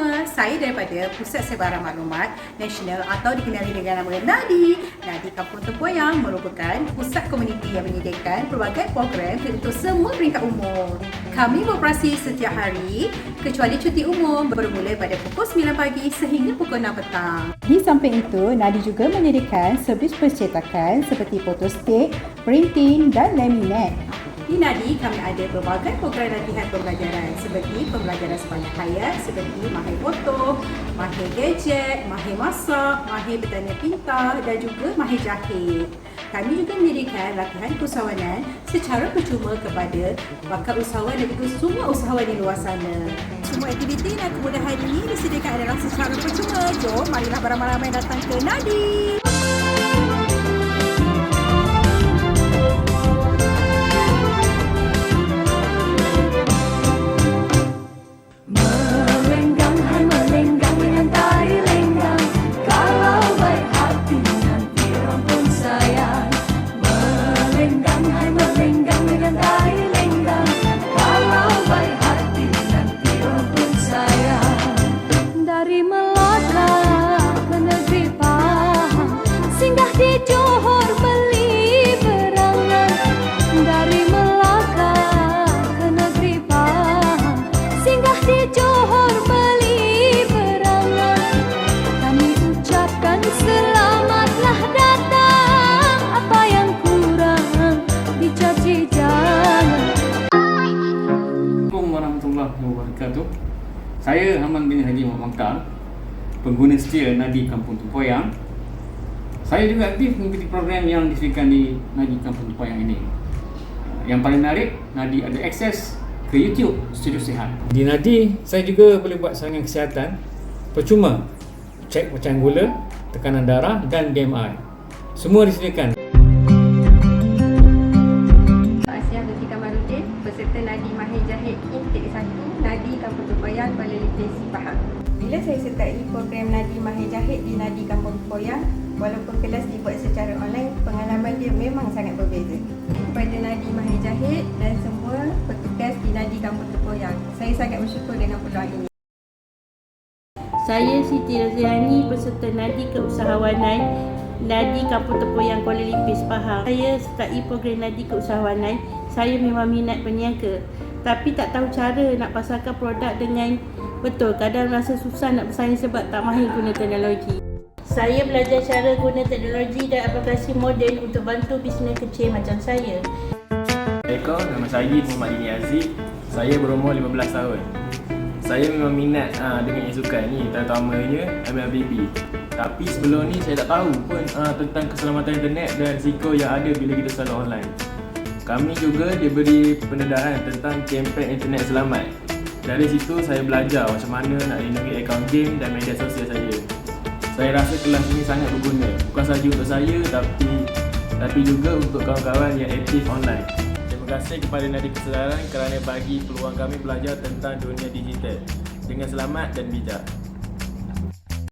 semua, saya daripada Pusat Sebaran Maklumat Nasional atau dikenali dengan nama NADI. NADI Kampung Tempoyang merupakan pusat komuniti yang menyediakan pelbagai program untuk semua peringkat umur. Kami beroperasi setiap hari kecuali cuti umum bermula pada pukul 9 pagi sehingga pukul 6 petang. Di samping itu, NADI juga menyediakan servis percetakan seperti photostat, printing dan laminate. Di Nadi kami ada berbagai program latihan pembelajaran seperti pembelajaran sepanjang hayat seperti mahir foto, mahir gadget, mahir masak, mahir bertanya pintar dan juga mahir jahit. Kami juga menyediakan latihan keusahawanan secara percuma kepada bakal usahawan dan juga semua usahawan di luar sana. Semua aktiviti dan kemudahan ini disediakan adalah secara percuma. Jom, marilah beramai-ramai datang ke Nadi. Warahmatullahi wabarakatuh. Saya Haman bin Haji Muhammad Mangkal, pengguna setia Nadi Kampung Tempoyang. Saya juga aktif mengikuti program yang disediakan di Nadi Kampung Tempoyang ini. Yang paling menarik, Nadi ada akses ke YouTube Studio Sihat. Di Nadi, saya juga boleh buat saringan kesihatan percuma. Cek macam gula, tekanan darah dan BMI. Semua disediakan. 1, Nadi Kampung Tepoyang, Kuala Lipis, Pahang. Bila saya sertai program Nadi Mahir Jahit di Nadi Kampung Tepoyang, walaupun kelas dibuat secara online, pengalaman dia memang sangat berbeza. Kepada Nadi Mahir Jahit dan semua petugas di Nadi Kampung Tepoyang, saya sangat bersyukur dengan peluang ini. Saya Siti Raziani peserta Nadi Keusahawanan Nadi Kampung Tepoyang Kuala Lipis Pahang. Saya sertai program Nadi Keusahawanan. Saya memang minat berniaga tapi tak tahu cara nak pasarkan produk dengan betul. Kadang rasa susah nak bersaing sebab tak mahir guna teknologi. Saya belajar cara guna teknologi dan aplikasi moden untuk bantu bisnes kecil macam saya. Assalamualaikum, nama saya Muhammad Dini Aziz Saya berumur 15 tahun Saya memang minat uh, dengan sukan ni Terutamanya MLBB Tapi sebelum ni saya tak tahu pun uh, tentang keselamatan internet dan risiko yang ada bila kita selalu online Kami juga diberi pendedahan tentang kempen internet selamat. Dari situ saya belajar macam mana nak lindungi akaun game dan media sosial saya. Saya rasa kelas ini sangat berguna Bukan sahaja untuk saya tapi tapi juga untuk kawan-kawan yang aktif online. Terima kasih kepada Nadi Kesedaran kerana bagi peluang kami belajar tentang dunia digital. Dengan selamat dan bijak.